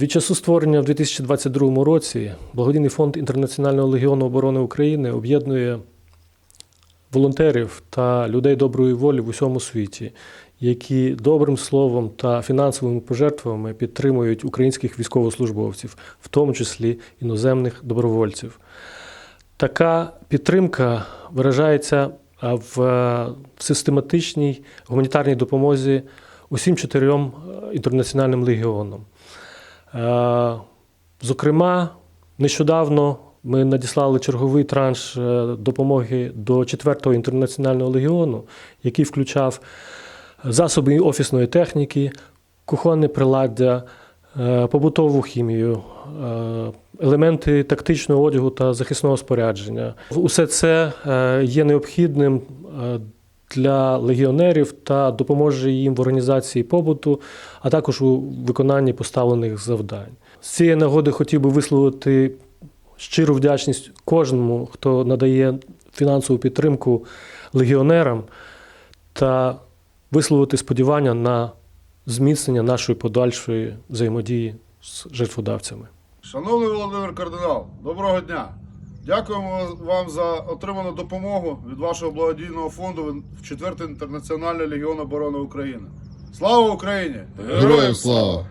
Від часу створення в 2022 році благодійний фонд Інтернаціонального легіону оборони України об'єднує волонтерів та людей доброї волі в усьому світі, які добрим словом та фінансовими пожертвами підтримують українських військовослужбовців, в тому числі іноземних добровольців. Така підтримка виражається в е, систематичній гуманітарній допомозі усім чотирьом е, інтернаціональним легіонам. Е, Зокрема, нещодавно ми надіслали черговий транш е, допомоги до 4-го інтернаціонального легіону, який включав засоби офісної техніки, кухонне приладдя, е, побутову хімію, е, елементи тактичного одягу та захисного спорядження. Усе це е, є необхідним е, для легіонерів та допоможе їм в організації побуту, а також у виконанні поставлених завдань. З цієї нагоди хотів би висловити щиру вдячність кожному, хто надає фінансову підтримку легіонерам та висловити сподівання на зміцнення нашої подальшої взаємодії з жертводавцями. Шановний Володимир Кардинал, доброго дня! Дякуємо вам за отриману допомогу від вашого благодійного фонду в 4-й інтернаціональний легіон оборони України. Слава Україні! Героям слава!